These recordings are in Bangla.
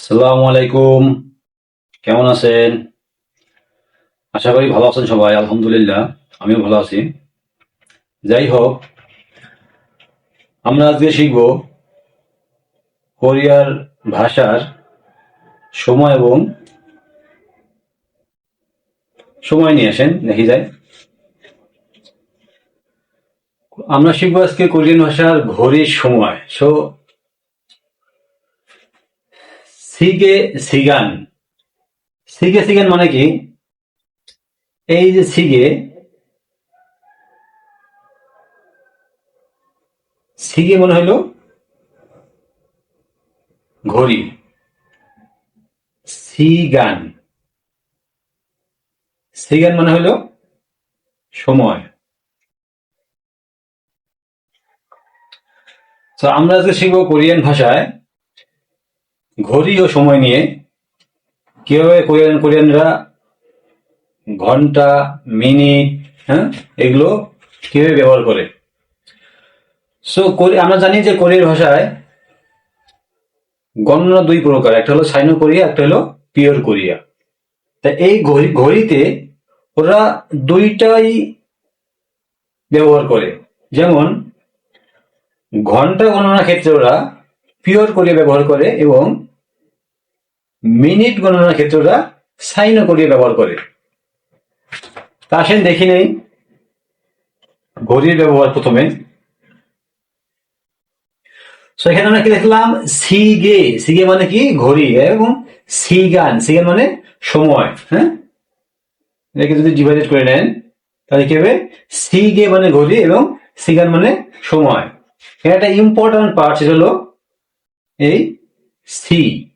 আসসালামু আলাইকুম। কেমন আছেন? আশা করি ভালো আছেন সবাই, আলহামদুলিল্লাহ, আমিও ভালো আছি। যাই হোক, আমরা আজকে শিখব কোরিয়ার ভাষার সময় এবং সময় নিয়ে আসেন, দেখি যায় আমরা শিখব আজকে কোরিয়ান ভাষার ঘড়ির সময়। সো সিগে সিগান। সিগে সিগান মানে কি? এই যে সিগে সিগে মনে হইল ঘড়ি। সিগান। সিগান মানে হইল সময়। তো আমরা আজকে শিখব কোরিয়ান ভাষায় ঘড়ি ও সময় নিয়ে কীভাবে কোরিয়ান কোরিয়ানরা ঘণ্টা, মিনিট হ্যাঁ এগুলো কীভাবে ব্যবহার করে? সো আমরা জানি যে কোরিয়ার ভাষায় গণনা দুই প্রকার, একটা হলো সাইনো কোরিয়া, একটা হলো পিওর কোরিয়া। তা এই ঘড়ি ঘড়িতে ওরা দুইটাই ব্যবহার করে। যেমন, ঘণ্টা গণনার ক্ষেত্রে ওরা পিওর কোরিয়া ব্যবহার করে এবং মিনিট গণনার ক্ষেত্রে ওরা সাইনো কোরিয়া ব্যবহার করে। তা আসেন দেখি নেই। ঘড়ির ব্যবহার প্রথমে। তো এখানে আমরা কি দেখলাম? সিগে। সিগে মানে কি? ঘড়ি। এবং সিগান। সিগান মানে সময় হ্যাঁ? এটাকে যদি ডিভাইডেড করে নেন, তাহলে কি হবে? সিগে মানে ঘড়ি এবং সিগান মানে সময়। একটা ইম্পর্টেন্ট পার্ট সেটা হলো এই সি।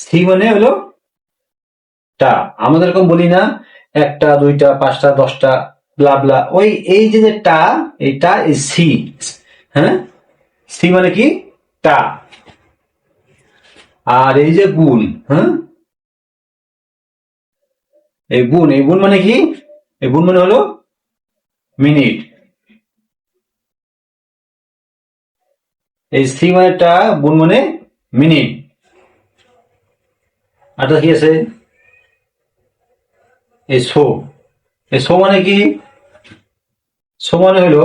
সি মানে হলো টা। আমাদের এরকম বলি না, একটা, দুইটা, পাঁচটা, দশটা ব্লা ব্লা ওই, এই যে যে টা এইটা সি হ্যাঁ? সি মানে কি? টা। আর এই যে গুণ হ্যাঁ? এই গুণ এই গুণ মানে কি? এই গুণ মানে হলো মিনিট। এই সি মানে টা, গুণ মানে মিনিট। আরটা কি আছে? এই শো এই শো মানে কি? শো মানে হলো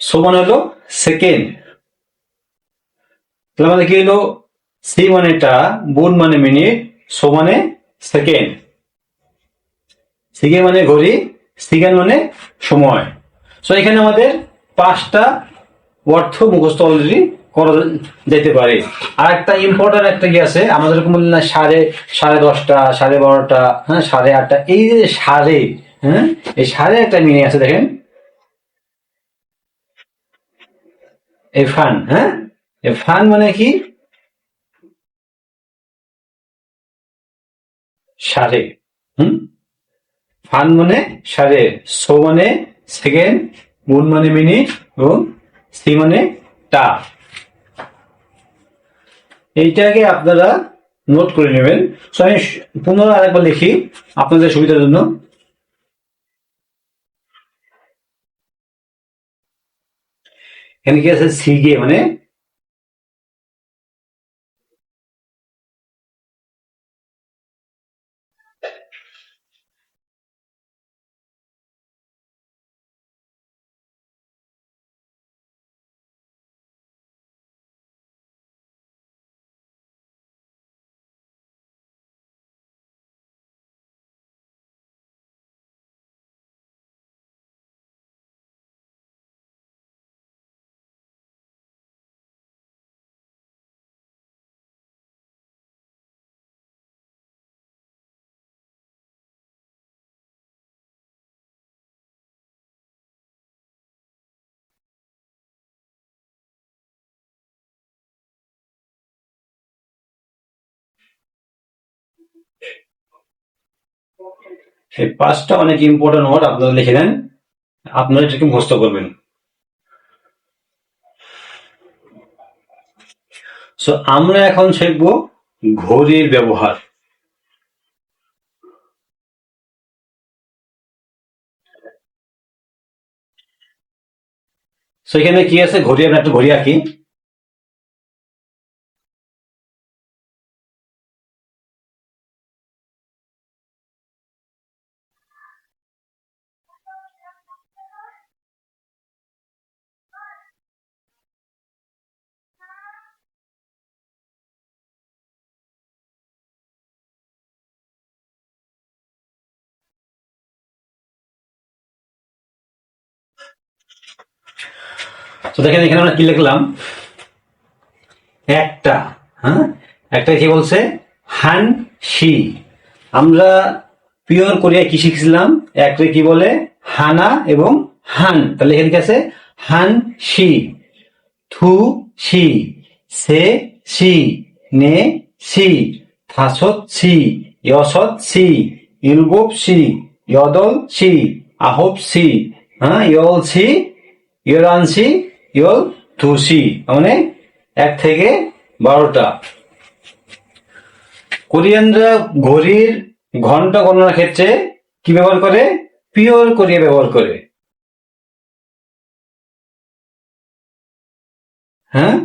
শো মানে হলো সেকেন্ড। তাহলে মানে কি হলো? সি মানে টা বুন মানে মিনিট শো মানে সেকেন্ড। সিগে মানে ঘড়ি, সিগান মানে সময়। সো এখানে আমাদের পাঁচটা অর্থ মুখস্থ অলরেডি করা যেতে পারে। আর একটা ইম্পর্টেন্ট একটা কি আছে? আমাদের বললেন না, সাড়ে সাড়ে দশটা, সাড়ে বারোটা হ্যাঁ সাড়ে আটটা। এই যে সাড়ে হ্যাঁ এই সাড়ে একটা মিনিং আছে, দেখেন। এই ফান হ্যাঁ? এই ফান মানে কি? সাড়ে, হুম? ফান মানে সাড়ে সো মানে সেকেন্ড মুন মানে মিনিট এবং সি মানে টা। এইটাকে আপনারা নোট করে নেবেন। সো আমি পুনরায় আরেকবার লিখি আপনাদের সুবিধার জন্য। এখানে কি আছে? সিগে মানে এই পাঁচটা অনেক ইম্পর্টেন্ট ওয়ার্ড আপনারা লিখে নেন। আপনারা এটাকে মুখস্ত করবেন। সো আমরা এখন শিখব ঘড়ির ব্যবহার। সেখানে কি আছে? ঘড়ি, আমরা একটা ঘড়ি আঁকি। তো দেখেন এখানে আমরা কি লিখলাম? একটা হ্যাঁ? একটা কি বলছে? হান শি। আমরা পিওর কোরিয়া কি শিখছিলাম? একটা কি বলে? হানা এবং হান। তাহলে এখানে কি আছে? হান শি। থু শি। সে শি। নে শি। থাসত শি। ইয়সত শি। ইলগোপ শি। ইয়দল শি। আহব শি। হ্যাঁ? ইয়ল শি। ইয়রানসি ইয়ল থুসি মানে এক থেকে বারোটা। কোরিয়ানরা ঘড়ির ঘণ্টা গণনার ক্ষেত্রে কি ব্যবহার করে? পিওর কোরিয়া ব্যবহার করে। হ্যাঁ?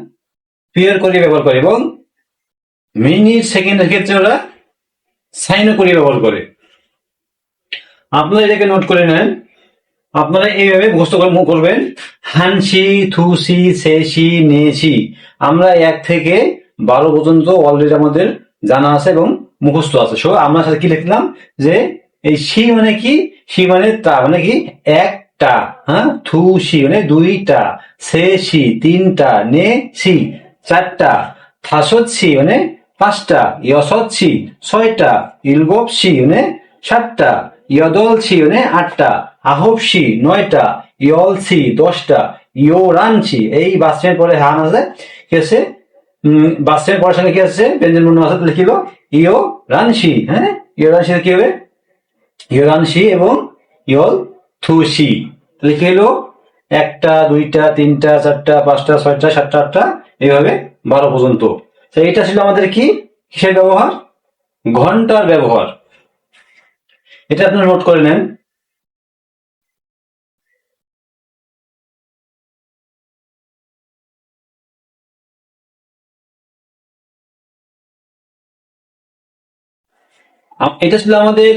পিওর কোরিয়া ব্যবহার করে এবং মিনিট, সেকেন্ডের ক্ষেত্রে ওরা সাইনো কোরিয়া ব্যবহার করে। আপনারা এটাকে নোট করে নেন। আপনারা এইভাবে মুখস্থ করে মুখ করবেন। হানসি, থুসি, সেসি, নেসি। আমরা এক থেকে বারো পর্যন্ত অলরেডি আমাদের জানা আছে এবং মুখস্থ আছে। সো আমরা সাথে কি লিখলাম? যে এই সি মানে কি? সি মানে তা মানে কি? একটা হ্যাঁ? থুসি মানে দুইটা, সেসি তিনটা নে সি চারটা থাসত সি মানে পাঁচটা ইয়সত সি ছয়টা ইলগপ সি মানে সাতটা ইয়দল সি মানে আটটা আহবসি নয়টা ইয়লসি দশটা ইয়োরানসি এই বাসের পরে হান আছে, কি আছে? বাসের পরের সঙ্গে কি আছে? ব্যঞ্জন বর্ণ আছে হলো ইয়ো রানসি হ্যাঁ? ইয়ো রানসি কি হবে? ইয়ো রানসি এবং ইয়ল থুসি হলো? একটা, দুইটা, তিনটা, চারটা, পাঁচটা, ছয়টা, সাতটা, আটটা, এইভাবে বারো পর্যন্ত। তো এটা ছিল আমাদের কি? কিসের ব্যবহার? ঘণ্টার ব্যবহার। এটা আপনারা নোট করে নেন। এটা ছিল আমাদের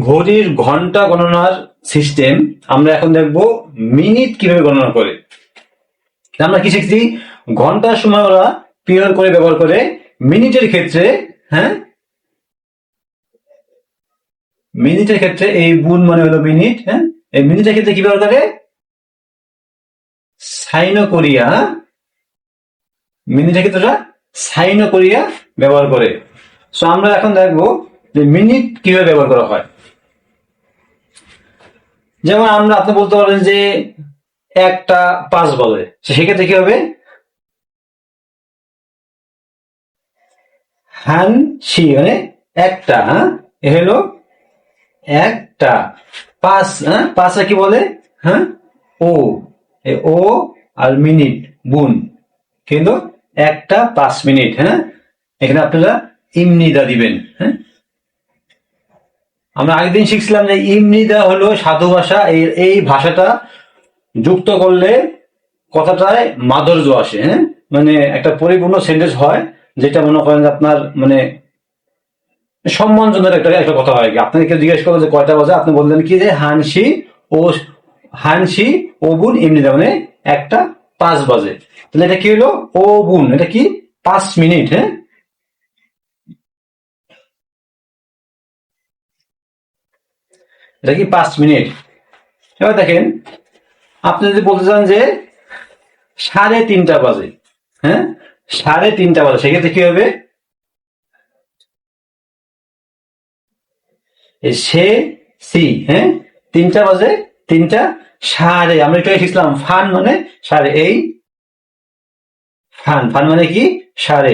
ঘড়ির ঘণ্টা গণনার সিস্টেম আমরা এখন দেখব মিনিট কীভাবে গণনা করে। আমরা কি শিখছি? ঘণ্টার সময় ওরা পিওর করে, ব্যবহার করে। মিনিটের ক্ষেত্রে হ্যাঁ? মিনিটের ক্ষেত্রে এই বুন মানে হলো মিনিট হ্যাঁ? এই মিনিটের ক্ষেত্রে কি ব্যবহার করে সাইনো কোরিয়া মিনিটের ক্ষেত্রে সাইনো কোরিয়া ব্যবহার করে। সো আমরা এখন দেখব যে মিনিট কীভাবে ব্যবহার করা হয়। যেমন আমরা আপনি বলতে পারেন যে একটা পাঁচ বলে। সেক্ষেত্রে কি হবে? হান সি মানে একটা হ্যাঁ? এ হলো একটা পাঁচ হ্যাঁ? পাঁচটা কি বলে? হ্যাঁ? ও। ও আর মিনিট বুন কিন্তু একটা পাঁচ মিনিট হ্যাঁ? এখানে আপনারা ইমনিদা দিবেন হ্যাঁ? আমরা আগের দিন শিখছিলাম যে ইমনিদা হলো সাধু ভাষা, এই এই ভাষাটা যুক্ত করলে কথাটায় মাধুর্য আসে হ্যাঁ? মানে একটা পরিপূর্ণ সেন্টেন্স হয়, যেটা মনে করেন আপনার মানে সম্মানজনক একটা একটা কথা হয় আপনাকে কেউ জিজ্ঞেস করল যে কয়টা বাজে? আপনি বললেন কি যে হানসি ও হানসি ও বুন ইমনিদা মানে একটা পাঁচ বাজে। তাহলে এটা কি হলো? ও বুন। এটা কি? পাঁচ মিনিট হ্যাঁ? এটা কি পাঁচ মিনিট? এবার দেখেন, আপনি যদি বলতে চান যে সাড়ে তিনটা বাজে হ্যাঁ? সাড়ে তিনটা বাজে, সেক্ষেত্রে কি হবে? সে, সি হ্যাঁ? তিনটা বাজে, তিনটা, সাড়ে, আমরা এটা শিখলাম ফান মানে সাড়ে, এই ফান ফান মানে কি? সাড়ে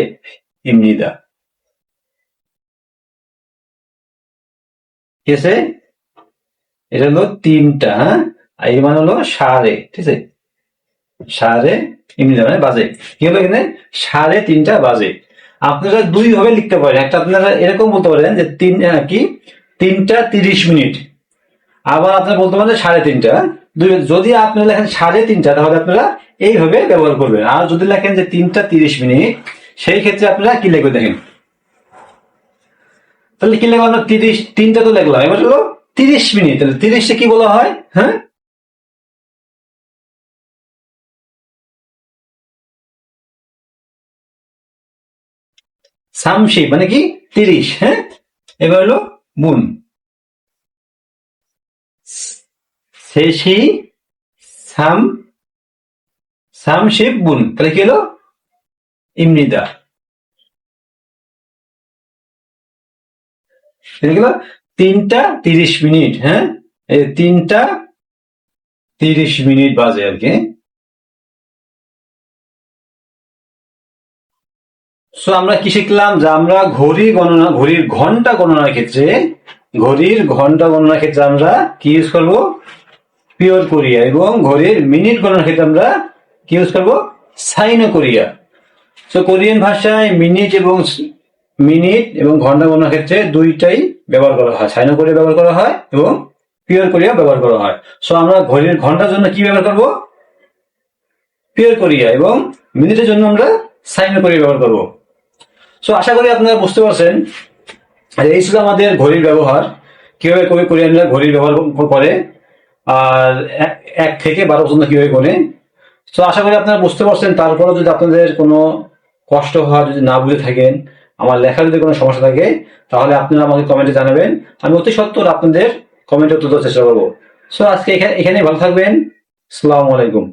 ইমনিদা ঠিক আছে? এটা হলো তিনটা হ্যাঁ? আর এর মানে হলো সাড়ে, ঠিক আছে? সাড়ে ইমনিদা মানে বাজে। কি হবে এখানে? সাড়ে, তিনটা বাজে। আপনারা দুই ভাবে লিখতে পারেন, একটা আপনারা এরকম বলতে পারেন যে তিন কি? তিনটা তিরিশ মিনিট। আবার আপনি বলতে পারেন সাড়ে তিনটা। যদি আপনারা লেখেন সাড়ে তিনটা, তাহলে আপনারা এইভাবে ব্যবহার করবেন। আর যদি লেখেন যে তিনটা তিরিশ মিনিট, সেই ক্ষেত্রে আপনারা কি লিখবে দেখেন? তাহলে কি লিখব আমরা? তিরিশ, তিনটা তো লিখলাম। এবার হলো তিরিশ মিনিট। তাহলে তিরিশে কি বলা হয়? হ্যাঁ? সামশি মানে কি? তিরিশ হ্যাঁ? এবার হলো মুন। শেষি সাম সামশিপ বুন তাহলে কি হলো? ইমনিদা। তিনটা তিরিশ মিনিট হ্যাঁ? তিনটা তিরিশ মিনিট বাজে আর কি। সো আমরা কি শিখলাম? যে আমরা ঘড়ি গণনা, ঘড়ির ঘণ্টা গণনার ক্ষেত্রে, ঘড়ির ঘণ্টা গণনার ক্ষেত্রে আমরা কি ইউজ করব? পিওর কোরিয়া এবং ঘড়ির মিনিট গণনার ক্ষেত্রে আমরা কি ইউজ করব? সাইনো কোরিয়া সো কোরিয়ান ভাষায় মিনিট এবং মিনিট এবং ঘণ্টা গণনার ক্ষেত্রে দুইটাই ব্যবহার করা হয়। সাইনো কোরিয়া ব্যবহার করা হয় এবং পিওর কোরিয়া ব্যবহার করা হয়। সো আমরা ঘড়ির ঘণ্টার জন্য কি ব্যবহার করব? পিওর কোরিয়া এবং মিনিটের জন্য আমরা সাইনো কোরিয়া ব্যবহার করব। সো আশা করি আপনারা বুঝতে পারছেন এই ছিল আমাদের ঘড়ির ব্যবহার। কীভাবে কবি কোরিয়ানরা ঘড়ির ব্যবহার করে আর এক- থেকে বারো পর্যন্ত কীভাবে করে। তো আশা করি আপনারা বুঝতে পারছেন। তারপরে যদি আপনাদের কোনো কষ্ট হয়, যদি না বুঝে থাকেন, আমার লেখার যদি কোনো সমস্যা থাকে, তাহলে আপনারা আমাকে কমেন্টে জানাবেন। আমি অতি সত্তর আপনাদের কমেন্টে উত্তর চেষ্টা করব। সো আজকে এখানে ভালো থাকবেন। আসসালামু আলাইকুম।